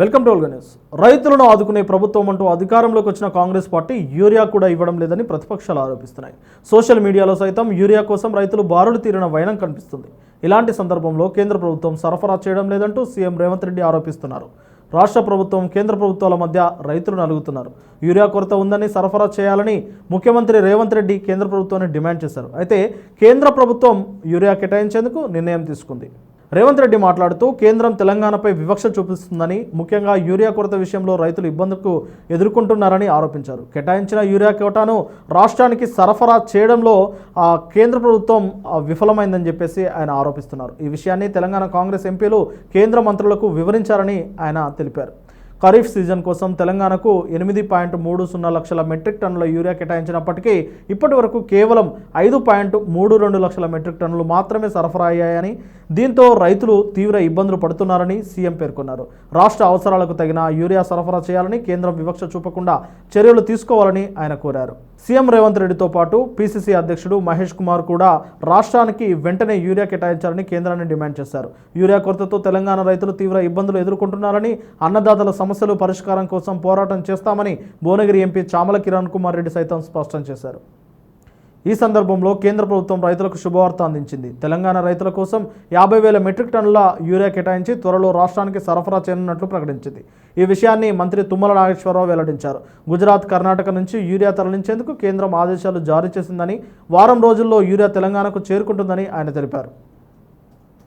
Welcome to Olga news. రైతులను ఆదుకునే ప్రభుత్వం అంటూ అధికారంలోకి వచ్చిన కాంగ్రెస్ పార్టీ యూరియా కూడా ఇవ్వడం లేదని ప్రతిపక్షాలు ఆరోపిస్తున్నాయి. సోషల్ మీడియాలో సైతం యూరియా కోసం రైతులు బారులు తీరిన వైనం కనిపిస్తుంది. ఇలాంటి సందర్భంలో కేంద్ర ప్రభుత్వం సరఫరా చేయడం లేదంటూ సీఎం రేవంత్ రెడ్డి ఆరోపిస్తున్నారు. రాష్ట్ర ప్రభుత్వం కేంద్ర ప్రభుత్వాల మధ్య రైతులు నలుగుతున్నారు యూరియా కొరత ఉందని సరఫరా చేయాలని ముఖ్యమంత్రి రేవంత్ రెడ్డి కేంద్ర ప్రభుత్వాన్ని డిమాండ్ చేశారు. అయితే కేంద్ర ప్రభుత్వం యూరియా కేటాయించేందుకు నిర్ణయం తీసుకుంది. రేవంత్ రెడ్డి మాట్లాడుతూ కేంద్రం తెలంగాణపై వివక్ష చూపిస్తుందని ముఖ్యంగా యూరియా కొరత విషయంలో రైతులు ఇబ్బందులకు ఎదుర్కొంటున్నారని ఆరోపించారు. కేటాయించిన యూరియా కోటాను రాష్ట్రానికి సరఫరా చేయడంలో కేంద్ర ప్రభుత్వం విఫలమైందని చెప్పేసి ఆయన ఆరోపిస్తున్నారు. ఈ విషయాన్ని తెలంగాణ కాంగ్రెస్ ఎంపీలు కేంద్ర మంత్రులకు వివరించారని ఆయన తెలిపారు. ఖరీఫ్ సీజన్ కోసం తెలంగాణకు ఎనిమిది పాయింట్ మూడు సున్నా లక్షల మెట్రిక్ టన్నుల యూరియా కేటాయించినప్పటికీ ఇప్పటి వరకు కేవలం ఐదు పాయింట్ మూడు రెండు లక్షల మెట్రిక్ టన్నులు మాత్రమే సరఫరా అయ్యాయని దీంతో రైతులు తీవ్ర ఇబ్బందులు పడుతున్నారని సీఎం పేర్కొన్నారు. రాష్ట్ర అవసరాలకు తగిన యూరియా సరఫరా చేయాలని కేంద్రం వివక్ష చూపకుండా చర్యలు తీసుకోవాలని ఆయన కోరారు. సీఎం రేవంత్ రెడ్డితో పాటు పీసీసీ అధ్యక్షుడు మహేష్ కుమార్ కూడా రాష్ట్రానికి వెంటనే యూరియా కేటాయించాలని కేంద్రాన్ని డిమాండ్ చేశారు. యూరియా కొరతతో తెలంగాణ రైతులు తీవ్ర ఇబ్బందులు ఎదుర్కొంటున్నారని అన్నదాతల సమస్యలు పరిష్కారం కోసం పోరాటం చేస్తామని భువనగిరి ఎంపీ చామల కిరణ్ కుమార్ రెడ్డి సైతం స్పష్టం చేశారు. ఈ సందర్భంలో కేంద్ర ప్రభుత్వం రైతులకు శుభవార్త అందించింది. తెలంగాణ రైతుల కోసం యాభై వేల మెట్రిక్ టన్నుల యూరియా కేటాయించి త్వరలో రాష్ట్రానికి సరఫరా చేయనున్నట్లు ప్రకటించింది. ఈ విషయాన్ని మంత్రి తుమ్మల నాగేశ్వరరావు వెల్లడించారు. గుజరాత్ కర్ణాటక నుంచి యూరియా తరలించేందుకు కేంద్రం ఆదేశాలు జారీ చేసిందని వారం రోజుల్లో యూరియా తెలంగాణకు చేరుకుంటుందని ఆయన తెలిపారు.